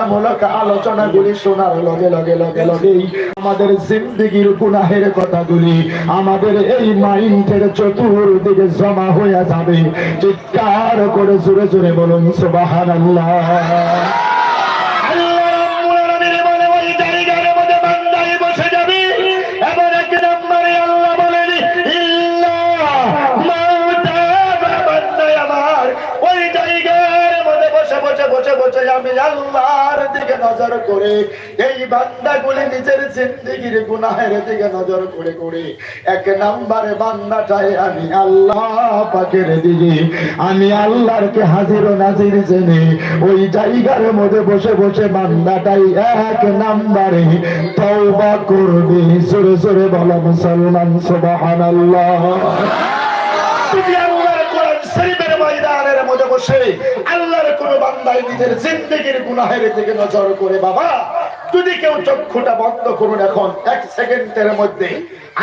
গবেষণামূলক আলোচনাগুলি শোনার লগে লগে লগে লগেই আমাদের জিন্দিগির গুনাহের কথাগুলি আমাদের এই মাইন্ডের চতুর্দিকে জমা হয়ে যাবে। চিৎকার করে জোরে জোরে বলুন, সুবহানাল্লাহ। আল্লাহ নজর করে। এই বান্দাগুলি নিজের জিন্দিগির গুনাহের দিকে নজর করে করে। এক নম্বরে বান্দাটাই আমি আল্লাহ পাকের দিকে। আমি আল্লাহরকে হাজির ও নাজির জেনে ওই জায়গার মধ্যে বসে বসে বান্দাটাই এক নম্বরে তওবা করবে। জোরে জোরে বলো মুসলমান সুবহানাল্লাহ। ময়দানের বসে আল্লাহর কোন বান্দায় নিজের জিন্দেগির গুনাহের দিকে নজর করে, বাবা, যদি কেউ চক্ষুটা বন্ধ করুন এখন, এক সেকেন্ডের মধ্যে।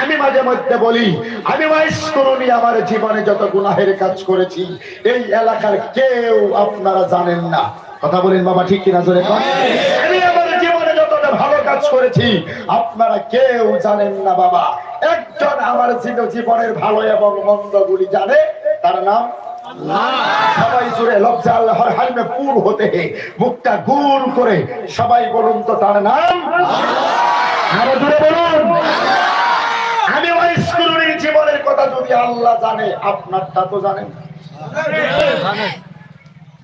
আমি মাঝে মধ্যে বলি, আমি ওয়াইস করুনি আমার জীবনে যত গুনাহের কাজ করেছি, এই এলাকার কেউ আপনারা জানেন না। কথা বলেন বাবা, ঠিক কিনা জোরে আমি আমার জীবনে যতটা ভালো কাজ করেছি, আপনারা কেউ জানেন না বাবা। একজন আমার জীবনের ভালো এবং মন্দ গুলি জানে, তার নাম সবাই জুড়ে লজ্জা আল্লাহর হালমে পুর হতে মুখটা গুল করে সবাই বলুন তো তার নাম। আরও জুড়ে বলুন। আমি ওই স্কুলের জীবনের কথা যদি আল্লাহ জানে, আপনারটা তো জানেন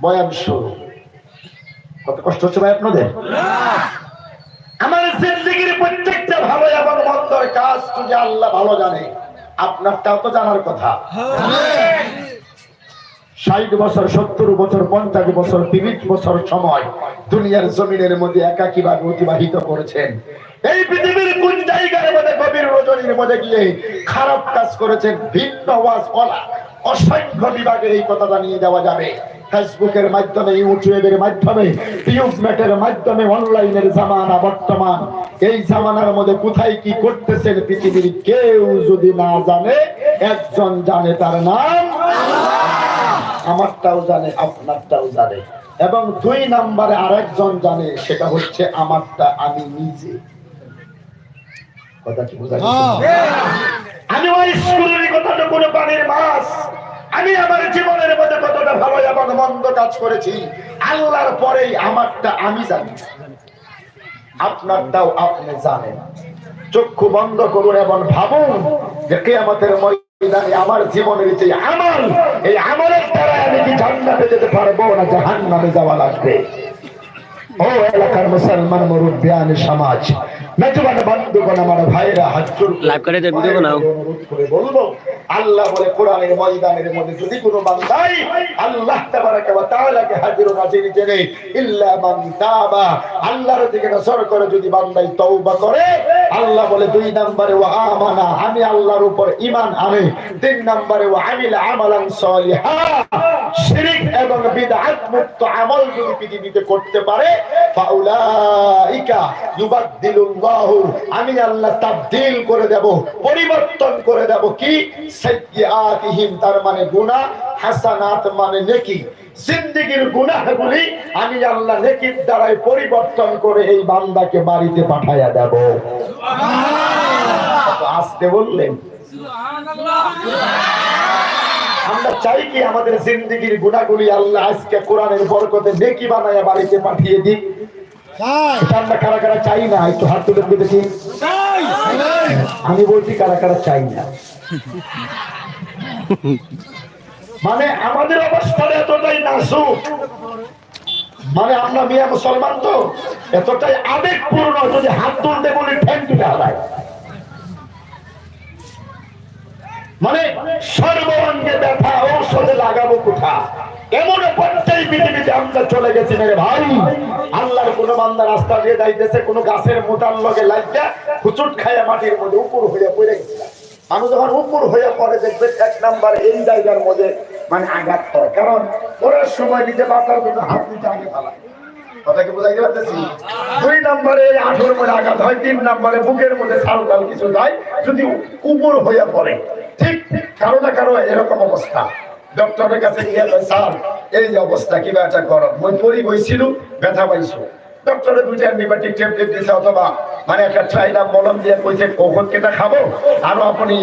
বয়ান শুরু। কত কষ্ট হচ্ছে ভাই আপনাদের? আমার জিন্দগির প্রত্যেকটা ভালো এবং মন্দর কাজ যদি আল্লাহ ভালো জানে, আপনারটাও তো জানার কথা। ষাট বছর, সত্তর বছর, পঞ্চাশ বছর, তিরিশ বছর সময় দুনিয়ার জমিনের মধ্যে একাকি ভাবে অতিবাহিত করেছেন। এই পৃথিবীর কোন জায়গার মধ্যে, গভীর রজনীর মধ্যে গিয়ে খারাপ কাজ করেছেন? ভিন্ন ওয়াজ বলা। অসংখ্য বিভাগে এই কথাটা নিয়ে যাওয়া যাবে। ফেসবুকের মাধ্যমে, ইউটিউবের মাধ্যমে টিউবমেটের মাধ্যমে, অনলাইনের জামানা বর্তমান। এই জামানার মধ্যে কোথায় কি করতেছেন পৃথিবীর কেউ যদি না জানে, একজন জানে তার নাম। আমারটাও জানে আপনারটাও জানে। এবং দুই নাম্বারে আরেকজন জানে সেটা হচ্ছে আমারটা আমি নিজে। কথা কি বোঝা আমি ওই স্কুলের কথাটা কোনো পানির মাছ। আমি আমার জীবনের মধ্যে কতটা ভালো এবং মন্দ কাজ করেছি আল্লাহর পরেই আমারটা আমি জানি। আপনারটাও আপনি জানেন। চক্ষু বন্ধ করুন এবং ভাবুন যে কেয়ামতের ময়দানে আমার জীবনের যে আমল এই আমলের দ্বারা আমি কি জান্নাতে যেতে পারব না জাহান্নামে যাওয়া লাগবে ও এলাকার মুসলমান মুরব্বিয়ান সমাজ মেজবান বন্ধুগণ আমার ভাইরা হাত জোর করে Live করে বানাও। করে বলব আল্লাহ বলে কোরআনের ময়দানের মধ্যে যদি কোনো বান্দাই আল্লাহ তাবারাকা ওয়া তাআলাকে হাজির ও নাজির জেনে ইল্লা মান তাবা আল্লাহর দিকে নজর করে যদি বান্দাই তওবা করে আল্লাহ বলে দুই নম্বরে ও আমানা, আমি আল্লাহর উপর ইমান আনে। তিন নম্বরে ও আমিলা আমালান সলিহা। শিরিক এবং বিদআত মুক্ত আমল যদি পৃথিবীতে করতে পারে ফাউলাইকা ইউবাদদিলুল্লাহু আমি আল্লাহ তাবদীল করে দেব পরিবর্তন করে দেব কি? সাইয়্যাতিহিম তার মানে গুনাহ হাসানাত মানে নেকি। জিন্দেগীর গুনাহগুলি আমি আল্লাহ নেকির দ্বারাই পরিবর্তন করে এই বান্দাকে বাড়িতে পাঠায়া দেব। আসতে বললেন আমরা চাই কি আমাদের জিন্দগির গুণাগুলি আল্লাহ আজকে কোরআনের বরকতে নেকি বানায়া বাড়িতে পাঠিয়ে দিক। আমরা কারা কারা চাই না? একটু হাত তুলে দেখি। আমি বলছি কারা কারা চাই না। মানে আমাদের অবস্থাটা এতটাই নাসুক মানে আমরা মিয়া মুসলমান তো এতটাই আবেগপূর্ণ যদি হাত তুলতে বলি ঠ্যাং তুলে মানে সর্বাঙ্গে ব্যথা, ঔষধে লাগাবো কোথা? এমন পর্যায়ে পৃথিবীতে আমরা চলে গেছি মেরে ভাই। আল্লাহর কোন বান্দা রাস্তা দিয়ে যাইতেছে, কোন গাছের মোটার লগে লাগিয়া হুচুট খায়া মাটির মধ্যে উপর হয়ে পড়ে গেছে। মানুষ যখন উপর হয়ে পড়ে, দেখবে এক নাম্বার এই জায়গার মধ্যে মানে আঘাত হয় কারণ ওরার সময় নিজে বাঁচার জন্য হাত দিতে আগে ফেলায় কথা কি বোঝাইতে দুই নম্বরে আঠুর মধ্যে আঘাত হয়, তিন নম্বরে বুকের মধ্যে টাল কিছু যায়, যদি উপর হয়ে পড়ে। ঠিক কারও না কারও এরকম অবস্থা। ডক্টরের কাছে গিয়ে স্যার, এই অবস্থা কি ব্যথা গরম মই পরি বইছিল, ব্যথা পাইছো। ডক্টরে অ্যান্টিবায়োটিক ট্যাবলেট দিয়েছে অথবা মানে একটা মলম দিয়ে কইছে কখন কেটা খাব, আরও আপনি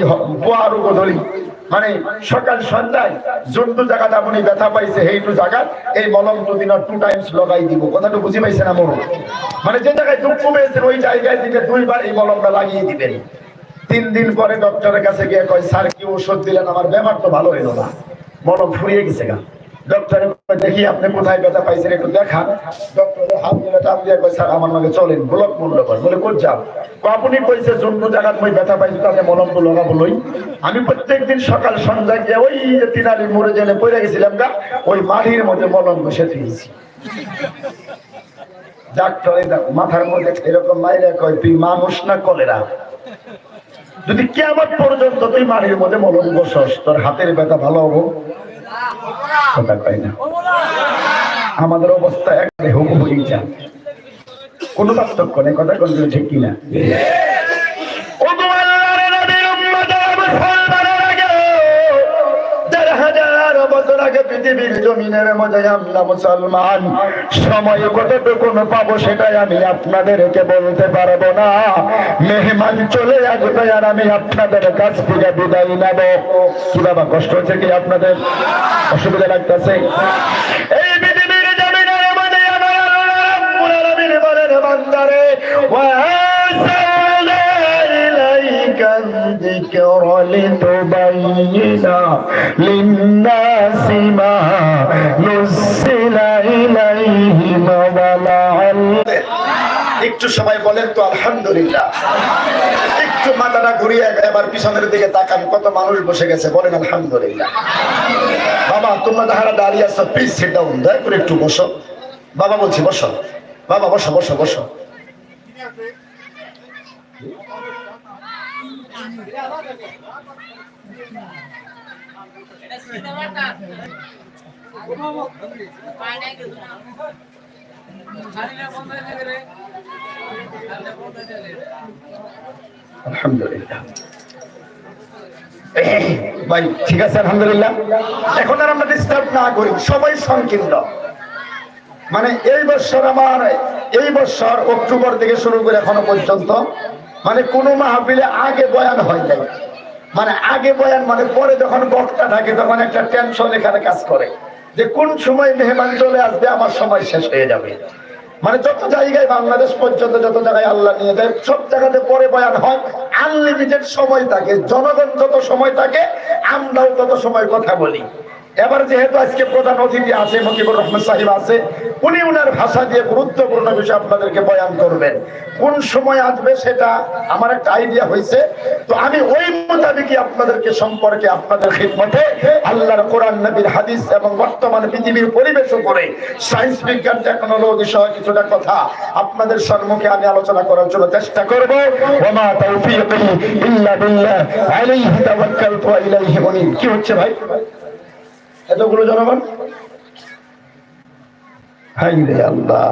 মানে সকাল সন্ধ্যায় জন্তু জায়গাতে আপনি ব্যথা পাইছে এইটু জায়গা এই মলম দুদিন টু টাইমস লগাই দিব। কথাটা বুঝি পাইছেন আমার মানে যে জায়গায় দুঃখ পেয়েছেন ওই জায়গায় দিকে দুইবার এই মলমটা লাগিয়ে দিবেন। তিন দিন পরে ডক্টরের কাছে গিয়ে কয়, স্যার, কি ওষুধ দিলেন? আমার ব্যাপার তো ভালো হইল না। মলম ফুরিয়ে গেছে গা। দেখি মলম তো লই আমি প্রত্যেকদিন সকাল সন্ধ্যা গিয়ে ওই যে তিনালি মরে জেলে পড়ে গেছিলাম গা, ওই মাটির মধ্যে মলম বসে দিয়েছি ডাক্তারে মাথার মধ্যে এরকম মাইরে কয়, তুই মানুষ না কলেরা? যদি কেমন পর্যন্ত তুই মাটির মধ্যে মলম বসস তোর হাতের ব্যথা ভালো হব? পাই না। আমাদের অবস্থা একটা হোক হয়ে যায়। কোনো পার্থক্য নেই, কথা কোন ঠিক কিনা? লাগে পৃথিবীর জমিনের মধ্যে আমরা মুসলমান। সময় কতটুকু পাবো সেটাই আমি আপনাদেরকে বলতে পারব না। মেহমান চলে আসবে আর আমি আপনাদের কাছ থেকে বিদায় নেব। কি বাবা, কষ্ট হচ্ছে কি আপনাদের? অসুবিধা লাগতেছে? এই পৃথিবীর জমিনের মধ্যে আমার বান্দারে الذكر لتبين للناس ما نزل إليهم ولعلهم একটু সময় বলেন তো আলহামদুলিল্লাহ একটু মাথাটা ঘুরিয়ে এবার পিছনের দিকে তাকান কত মানুষ বসে গেছে বলেন আলহামদুলিল্লাহ বাবা তোমরা যাহারা দাঁড়িয়ে আছো প্লিজ সিট ডাউন দয়া করে একটু বসো বাবা বলছি বসো বাবা বসো বসো বসো ভাই, ঠিক আছে, আলহামদুলিল্লাহ। এখন আর আমরা ডিস্টার্ব না করি, সবাই সংকীর্ণ। মানে এই বছর আমার, এই বছর অক্টোবর থেকে শুরু করে এখনও পর্যন্ত মানে কোনো মাহফিলে আগে বয়ান হয় নাই। মানে আগে বয়ান মানে পরে যখন বক্তা থাকে, তখন একটা টেনশন এখানে কাজ করে যে কোন সময় মেহমান চলে আসবে, আমার সময় শেষ হয়ে যাবে। মানে যত জায়গায় বাংলাদেশ পর্যন্ত যত জায়গায় আল্লাহ নিয়ে যায়, সব জায়গাতে পরে বয়ান হয়। আনলিমিটেড সময় থাকে, জনগণ যত সময় থাকে, আমরাও তত সময় কথা বলি। এবার যেহেতু আজকে প্রধান অতিথি আছে, মকিবুর রহমান সাহিব আছে, উনি উনার ভাষা দিয়ে গুরুত্বপূর্ণ বিষয় আপনাদেরকে বয়ান করবেন। কোন সময় আসবে সেটা আমার একটা আইডিয়া হয়েছে। তো আমি ওই মোতাবেকই আপনাদেরকে সম্পর্কে, আপনাদের খিদমতে আল্লাহর কোরআন, নবীর হাদিস এবং বর্তমান পৃথিবীর পরিবেশ উপরে সায়েন্স বিজ্ঞান টেকনোলজি সহ কিছুটা কথা আপনাদের সম্মুখে আমি আলোচনা করার জন্য চেষ্টা করব। ওমা তাওফীকি ইল্লা বিল্লাহ, আলাইহি তাওয়াক্কালতু ওয়া ইলাইহি উনীব কি হচ্ছে ভাই? এতগুলো জনগণ? হাই রে আল্লাহ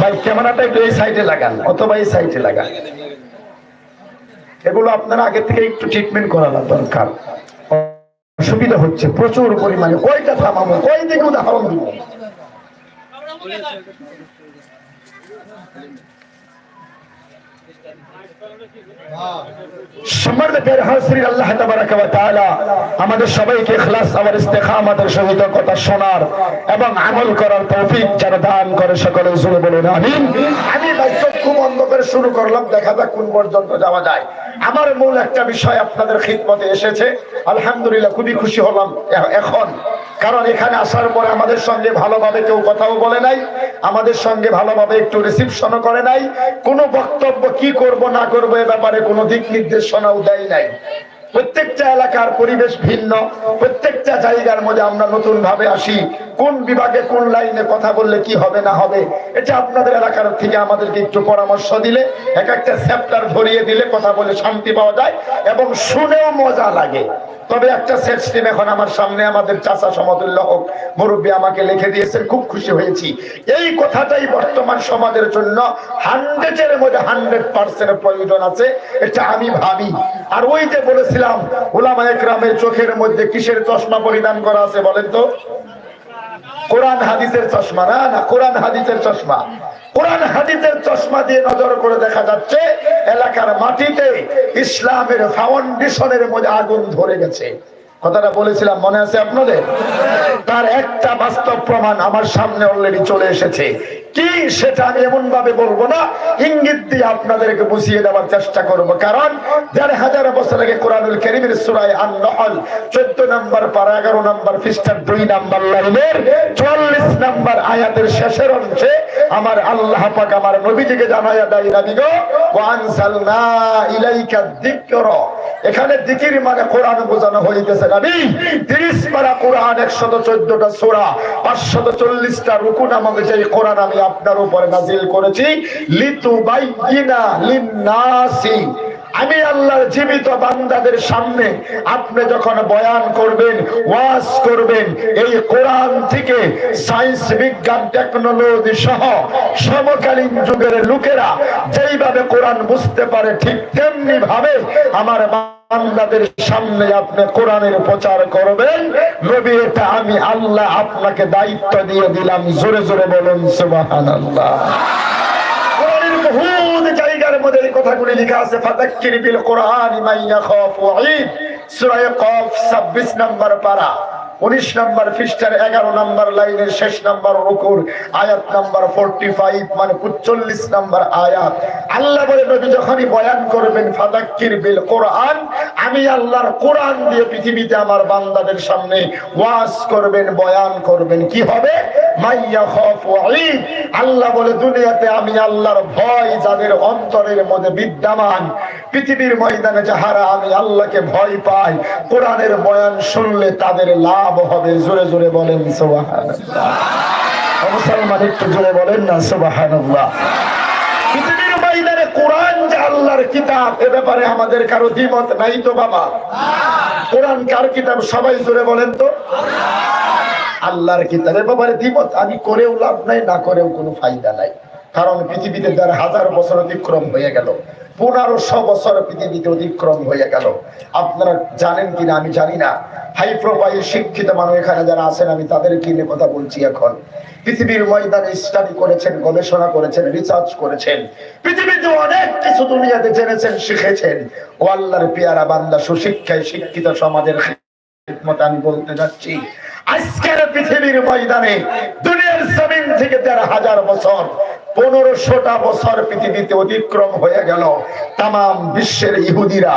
ভাই ক্যামেরাটা একটু এই সাইডে লাগান অথবা এই সাইডে লাগান। এগুলো আপনারা আগে থেকে একটু ট্রিটমেন্ট করানো দরকার। অসুবিধা হচ্ছে প্রচুর পরিমাণে। ওইটা থামাবো ওই দিকে উদাহরণ দিব। সম্মানিত সবাইকে তাবারাকা ওয়া তাআলা আমাদের সহিত কথা শোনার এবং আমল করার তৌফিক যারা দান করে সকলে জোরে বলুন, আমিন। আমি খুব বন্ধ করে শুরু করলাম, দেখা যাক কোন পর্যন্ত যাওয়া যায়। আমার মূল একটা বিষয় আপনাদের খিদমতে এসেছে। আলহামদুলিল্লাহ, খুবই খুশি হলাম এখন। কারণ এখানে আসার পরে আমাদের সঙ্গে ভালোভাবে কেউ কথাও বলে নাই, আমাদের সঙ্গে ভালোভাবে একটু রিসিপশনও করে নাই। কোনো বক্তব্য কি করব না করব এ ব্যাপারে কোনো দিক নির্দেশনাও দেয় নাই। প্রত্যেকটা এলাকার পরিবেশ ভিন্ন। প্রত্যেকটা জায়গার মধ্যে আমরা নতুন ভাবে আসি। কোন বিভাগে কোন লাইনে কথা বললে কি হবে, না হবে, এটা আপনাদের এলাকার থেকে আমাদেরকে একটু পরামর্শ দিলে, এক একটা চ্যাপ্টার ধরিয়ে দিলে কথা বলে শান্তি পাওয়া যায় এবং শুনেও মজা লাগে। তবে একটা সেট স্ট্রিম এখন আমার সামনে, আমাদের চাচা সমতুল্য হোক, মুরব্বী আমাকে লিখে দিয়েছেন, খুব খুশি হয়েছি। এই কথাটাই বর্তমান সমাজের জন্য হান্ড্রেডের মধ্যে হান্ড্রেড পার্সেন্ট প্রয়োজন আছে, এটা আমি ভাবি। আর ওই যে বলেছিলাম ওলামা একরামের চোখের মধ্যে কিসের চশমা পরিধান করা আছে বলেন তো? কোরআন হাদিসের চশমা। না না, কোরআন হাদিসের চশমা। কোরআন হাদিসের চশমা দিয়ে নজর করে দেখা যাচ্ছে, এলাকার মাটিতে ইসলামের ফাউন্ডেশনের মধ্যে আগুন ধরে গেছে। কথাটা বলেছিলাম, মনে আছে আপনাদের? তার একটা বাস্তব প্রমাণ আমার সামনে অলরেডি চলে এসেছে। কি সেটা আমি এমন ভাবে বলব না। ইঙ্গিত দিয়ে আপনাদেরকে বুঝিয়ে দেওয়ার চেষ্টা করব। কারণ দেড় হাজার বছর আগে কোরআনুল করিমের সুরায় আন নহল চোদ্দ নম্বর পারা, এগারো নম্বর খ্রিস্টান দুই নম্বর লাইনের চুয়াল্লিশ নম্বর আয়াতের শেষের অংশে আমার আল্লাহ পাক আমার নবীজিকে জানাইয়া দেয়, নবী গো ওয়ানসালনা ইলাইকা যিকর। এখানে দিকির মানে কোরআন বোঝানো হইতেছে, নবী 30 পারা কোরআন 114টা সূরা 540টা রুকু নামক যে কোরআন আমি আপনার উপরে নাজিল করেছি। লিতুবাইয়িনা লিন-নাসি। আমি আল্লাহর জীবিত বান্দাদের সামনে আপনি যখন বয়ান করবেন, ওয়াজ করবেন, এই কোরআন থেকে সায়েন্স বিজ্ঞান, টেকনোলজি সহ সমকালীন যুগের লোকেরা যেইভাবে কোরআন বুঝতে পারে ঠিক তেমনি ভাবে আমার বান্দাদের সামনে আপনি কোরআনের প্রচার করবেন। নবী, এটা আমি আল্লাহ আপনাকে দায়িত্ব দিয়ে দিলাম। জোরে জোরে বলুন, সুবহানাল্লাহ। আল্লাহ কথাগুলি লেখা আছে কোরআন মান ইয়াখাফু ঈদ সূরা কফ 26 নম্বর পারা। 19 নম্বর 11 নম্বর লাইনের শেষ নম্বর রুকুর আয়াত নম্বর 45 মানে 45 নম্বর আয়াত। আল্লাহ বলে, নবী যখনই বয়ান করবেন ফাতাক্কির বিল কোরআন, আমি আল্লাহর কোরআন দিয়ে পৃথিবীতে আমার বান্দাদের সামনে ওয়াজ করবেন, বয়ান করবেন। কি হবে? মাইয়া খাফু আল্লাহ বলে, দুনিয়াতে আমি আল্লাহর ভয়, যাদের অন্তরের মধ্যে বিদ্যমান পৃথিবীর ময়দানে যাহারা আমি আল্লাহকে ভয় পাই, কোরআনের বয়ান শুনলে তাদের লাভ হবে। জোরে জোরে বলেন মুসলমান একটু জোরে বলেন না সোবাহান পৃথিবীর কোরআন যে আল্লাহর কিতাব, এ ব্যাপারে আমাদের কারও তো বাবা। কার কিতাব? সবাই জোরে বলেন তো। আল্লাহর আমি করেও লাভ নাই, না করেও কোনো ফায়দা নাই। কারণ পৃথিবীতে দেড় হাজার বছর অতিক্রম হয়ে গেল। পনেরোশো বছর পৃথিবীতে অতিক্রম হয়ে গেল। আপনারা জানেন কিনা, আমি জানি না। হাই প্রোফাইল শিক্ষিত মানুষ এখানে যারা আছেন, আমি তাদের কিনে কথা বলছি এখন। পৃথিবীর ময়দানে স্টাডি করেছেন, গবেষণা করেছেন রিসার্চ করেছেন। পৃথিবীতে অনেক কিছু দুনিয়াতে জেনেছেন, শিখেছেন। ও আল্লাহর পেয়ারা বান্দা, সুশিক্ষায় শিক্ষিত সমাজের আমি বলতে যাচ্ছি। আজকের পৃথিবীর ময়দানে দুনিয়ার জমিন থেকে দেড় হাজার বছর পনেরোশোটা বছর পৃথিবীতে অতিক্রম হয়ে গেল। তাম বিশ্বের ইহুদিরা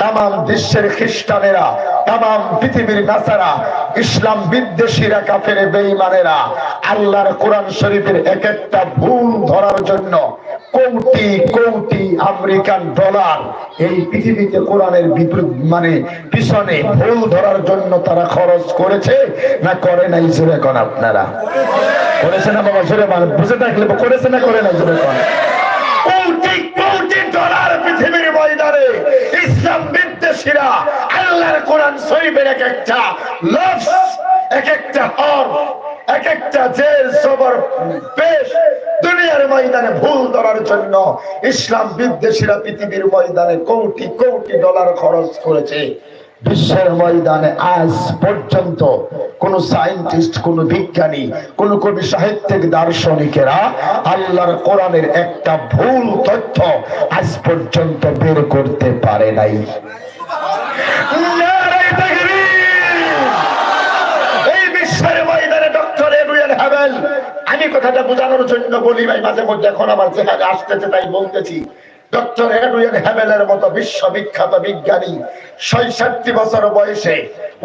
তাম বিশ্বের খ্রিস্টানেরা তাম পৃথিবীর নাসারা, ইসলাম বিদ্বেষীরা, কাফের বেঈমানেরা, আল্লাহর কোরআন শরীফের এক একটা ভুল ধরার জন্য কোটি কোটি আমেরিকান ডলার এই পৃথিবীতে কোরআনের বিপরীত মানে পিছনে ভুল ধরার জন্য তারা খরচ করেছে, না করে নাই জোরে কোন আপনারা? করেছে না বাবা? জোরে মানে বুঝে থাকলে করেছে না করে নাই জোরে কোটি কোটি ডলার পৃথিবীর ময়দানে ইসলাম বিদ্বেষীরা আল্লাহর কোরআন শরীফের এক একটা এক একটা এক একটা সবর দুনিয়ার ময়দানে ভুল ধরার জন্য ইসলাম বিদ্বেষীরা পৃথিবীর ময়দানে কোটি কোটি ডলার খরচ করেছে। বিশ্বের ময়দানে আজ পর্যন্ত কোন সায়েন্টিস্ট, কোন বিজ্ঞানী, কোন কবি সাহিত্যিক, দার্শনিকেরা আল্লাহর কোরআনের একটা ভুল তথ্য আজ পর্যন্ত বের করতে পারে নাই। আমি কথাটা বোঝানোর জন্য বলি ভাই মাঝে মধ্যে এখন আমার যেখানে আসতেছে, তাই বলতেছি। ডক্টর এডুয়ার্ড হ্যাবেলের মতো বিশ্ববিখ্যাত বিজ্ঞানী ছয়ষট্টি বছর বয়সে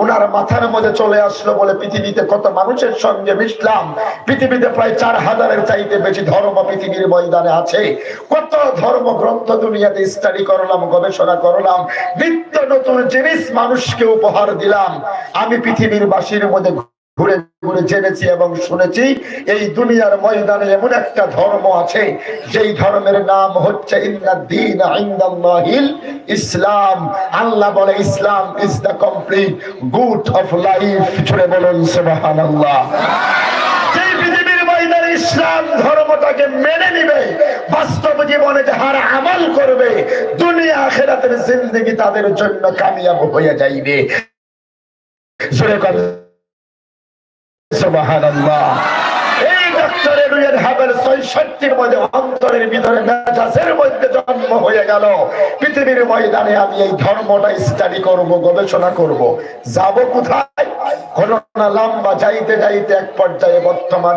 ওনার মাথার মধ্যে চলে আসলো বলে পৃথিবীতে কত মানুষের সঙ্গে মিশলাম। পৃথিবীতে প্রায় চার হাজারের চাইতে বেশি ধর্ম পৃথিবীর ময়দানে আছে। কত ধর্ম গ্রন্থ দুনিয়াতে স্টাডি করলাম, গবেষণা করলাম, নিত্য নতুন জিনিস মানুষকে উপহার দিলাম। আমি পৃথিবীর বাসীর মধ্যে ঘুরে ঘুরে জেনেছি এবং শুনেছি, এই দুনিয়ার ময়দানে এমন একটা ধর্ম আছে, যেই ধর্মের নাম হচ্ছে ইসলাম। আল্লাহ বলে, Islam is the complete code of life জুড়ে বলুন যেই ইসলাম ধর্মটাকে মেনে নিবে, বাস্তব জীবনে যাহারা আমল করবে, দুনিয়া আখেরাতের জিন্দগি তাদের জন্য কামিয়াব হয়ে যাইবে। জোরে কথা গবেষণা করব। যাব কোথায়? ঘটনা লম্বা যাইতে যাইতে এক পর্যায়ে বর্তমান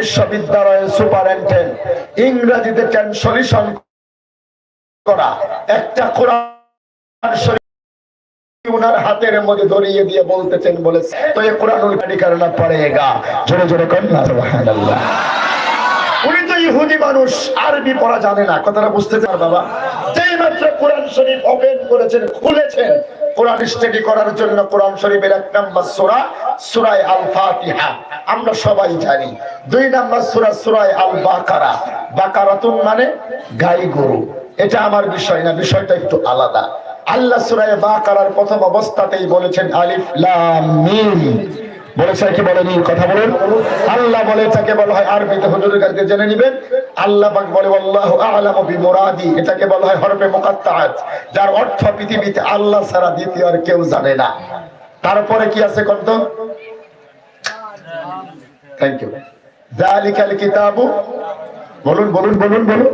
বিশ্ববিদ্যালয়ের সুপারিনটেন্ডেন্ট। ইংরেজিতে করা। একটা কোরআন উনার হাতের মধ্যে ধরিয়ে দিয়ে বলতেছেন বলেছে তো এই কোরআনুল কারি করনা পড়েগা। জোরে জোরে কন্যা উনি তো ইহুদি মানুষ, আরবি পড়া জানে না। কথাটা বুঝতে চান বাবা? যেই মাত্র কোরআন শরীফ ওপেন করেছেন, খুলেছেন, কোরআন স্টাডি করার জন্য কোরআন শরীফের এক নাম্বার সূরা, সূরায়ে আল ফাতিহা আমরা সবাই জানি, দুই নাম্বার সূরা, সূরায়ে আল বাকারা বাকারাতুন মানে গাই গরু। এটা আমার বিষয় না, বিষয়টা একটু আলাদা। আল্লাহ সুরায় বা বাকারার প্রথম অবস্থাতেই বলেছেন, আলিফ লাম কথা বলেন। আল্লাহ এটাকে বলা হয় যার অর্থ পৃথিবীতে আল্লাহ ছাড়া দ্বিতীয় আর কেউ জানে না। তারপরে কি আছে কত থ্যাংক ইউ বলুন বলুন বলুন বলুন।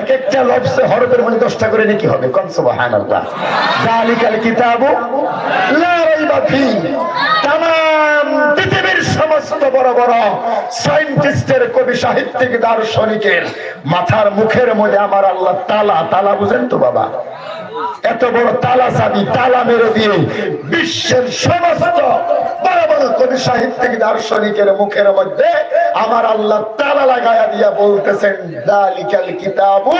এক একটা লফসে হরফের দশটা করে নাকি হবে? তামাম পৃথিবীর সমস্ত বড় বড় কবি সাহিত্যিক, দার্শনিকের মাথার মুখের মধ্যে আমার আল্লাহ তালা তালা বুঝেন তো বাবা। এত বড় তালা চাবি তালা মেরে দিয়ে বিশ্বের সমস্ত বড় বড় কবি সাহিত্যিক দার্শনিকের মুখের মধ্যে আমার আল্লাহ তালা লাগায়া দিয়া বলতেছেন, দালিকাল কিতাবু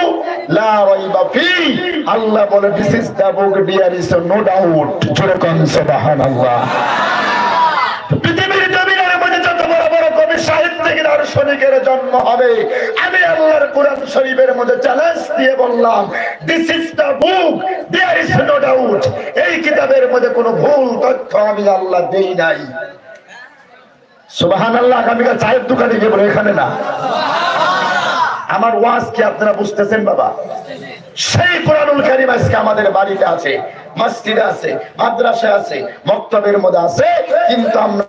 লা আল্লাহ বলে, this is the book, there is no doubt. জোরে কোন, সুবহানাল্লাহ। দার্শনিকের জন্ম হবে। আমি আল্লাহর কোরআন শরীফের মধ্যে চ্যালেঞ্জ দিয়ে বললাম this is the book there is no doubt এই কিতাবের মধ্যে কোনো ভুল তথ্য আমি আল্লাহ দেই নাই। সুবহানাল্লাহ আগামীকাল চায়ের দোকানে গিয়ে বলে, এখানে না। আমার ওয়াজ কি আপনারা বুঝতেছেন, বাবা? সেই কোরআনুল কারীম আজকে আমাদের বাড়িতে আছে, মসজিদে আছে, মাদ্রাসায় আছে, মক্তবের মধ্যে আছে, কিন্তু আমরা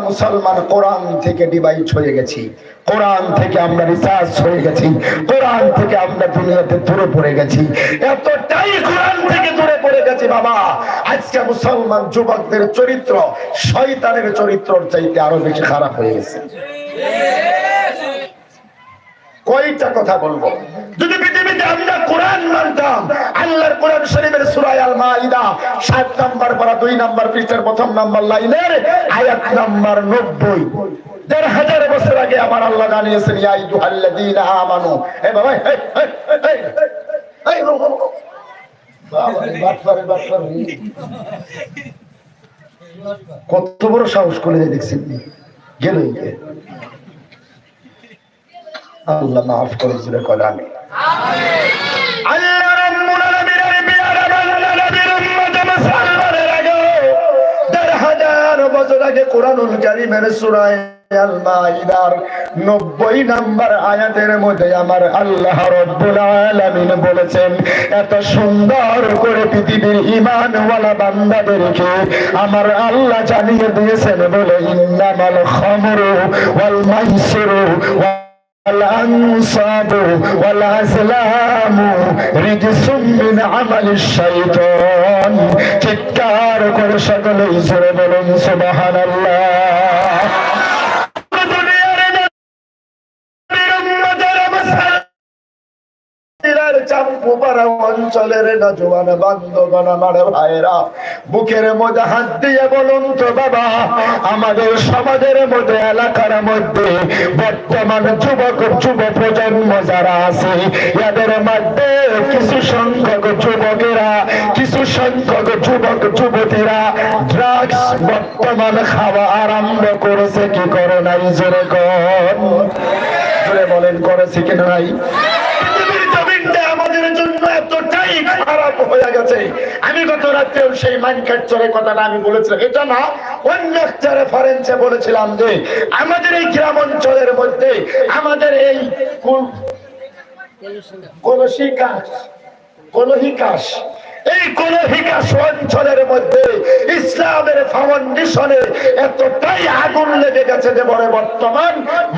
মুসলমান কোরআন থেকে ডিভাইড হয়ে গেছি। কোরআন থেকে আমরা রিসার্চ হয়ে গেছি। কোরআন থেকে আমরা দুনিয়াতে দূরে পড়ে গেছি। এতটাই কোরআন থেকে দূরে পড়ে গেছি বাবা। আজকে মুসলমান যুবকদের চরিত্র, শয়তানের চরিত্র চাইতে আরও বেশি খারাপ হয়ে গেছে। কয়টা কথা বলব? যদি পৃথিবীতে আমরা কোরআন মানতাম, আল্লাহর কোরআন শরীফের সূরা আল মাইদা 7 নাম্বার পারা 2 নাম্বার পৃষ্ঠার প্রথম নাম্বার লাইনের আয়াত নাম্বার 90 দেড় হাজার বছর আগে আমার আল্লাহ জানিয়েছেন আইয়ুহাল্লাযীনা আমানু। এ বাবা, এই এই এই এই বাবা রে বাটপারে বাটপারে কত বড় সাহস করে দেখছেন গেল আল্লাহ মাফ করে দিলে কলামে আল্লাহ রাব্বুল আলামিনের পেয়ারা বান্দা নবীর উম্মত মুসলমানের আগে দেড় হাজার বছর আগে কোরআনুল কারীমের সূরা আল মাইদার 90 নাম্বার আয়াতের মধ্যে আমার আল্লাহ এত সুন্দর করে পৃথিবীর বান্দাদেরকে আমার আল্লাহ জানিয়ে দিয়েছেন বলে, ইন্নামাল খামরু ওয়াল মাইসিরু الأنصاب والأزلام رجس من عمل الشيطان চিৎকার করে সকলেই জোরে বলুন সুবহান অঞ্চলের নজওয়ান বান্ধবন আমার ভাইরা বুকের মধ্যে হাত দিয়ে বলুন তো বাবা, আমাদের সমাজের মধ্যে, এলাকার মধ্যে বর্তমান যুবক যুব প্রজন্ম যারা আছে, এদের মধ্যে কিছু সংখ্যক যুবকেরা, কিছু সংখ্যক যুবক, যুবতীরা ড্রাগস বর্তমান খাওয়া আরম্ভ করেছে, কি করে নাই জোরে কর? বলেন, করেছে কি নাই? জন্য এতটাই খারাপ হয়ে গেছে। আমি গত রাত্রেও সেই মাইনকাট কথাটা আমি বলেছিলাম। এটা না, অন্য একটা রেফারেন্সে বলেছিলাম যে, আমাদের এই গ্রাম অঞ্চলের মধ্যে আমাদের এই কুল- কলসি কাশ কলহি কাশ এই কলহিকাশ অঞ্চলের মধ্যে ইসলামের ফাউন্ডেশনে এতটাই আগুন লেগে গেছে যে বলে বর্তমান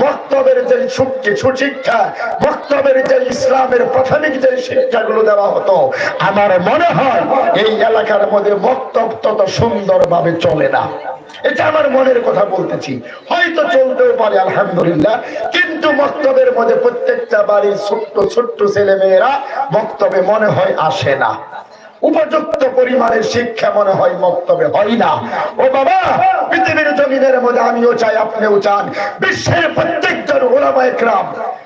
বক্তব্যের যে সুখী সুশিক্ষা, বক্তব্যের যে ইসলামের প্রাথমিক যে শিক্ষাগুলো দেওয়া হতো, আমার মনে হয় এই এলাকার মধ্যে বক্তব্য তত সুন্দরভাবে চলে না। এটা আমার মনের কথা বলতেছি। হয়তো চলতেও পারে, আলহামদুলিল্লাহ। কিন্তু বক্তব্যের মধ্যে প্রত্যেকটা বাড়ির ছোট্ট ছোট্ট ছেলে মেয়েরা বক্তব্যে মনে হয় আসে না। উপযুক্ত পরিমাণের শিক্ষা মনে হয় বক্তব্যে হয় না। ও বাবা, পৃথিবীর জমিনের মধ্যে আমিও চাই, আপনিও চান। বিশ্বের প্রত্যেকজন ওলামা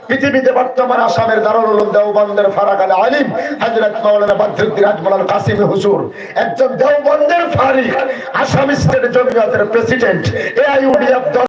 পৃথিবীতে বর্তমান আসামের দারুল দেওবন্দের ফারাকাল আলিম, হযরত মাওলানা বদরুদ্দিন আজমল কাসিমি হুজুর, একজন দেওবন্দের ফারিক, আসাম স্টেট জমিয়তের প্রেসিডেন্ট এআইইউডিএফ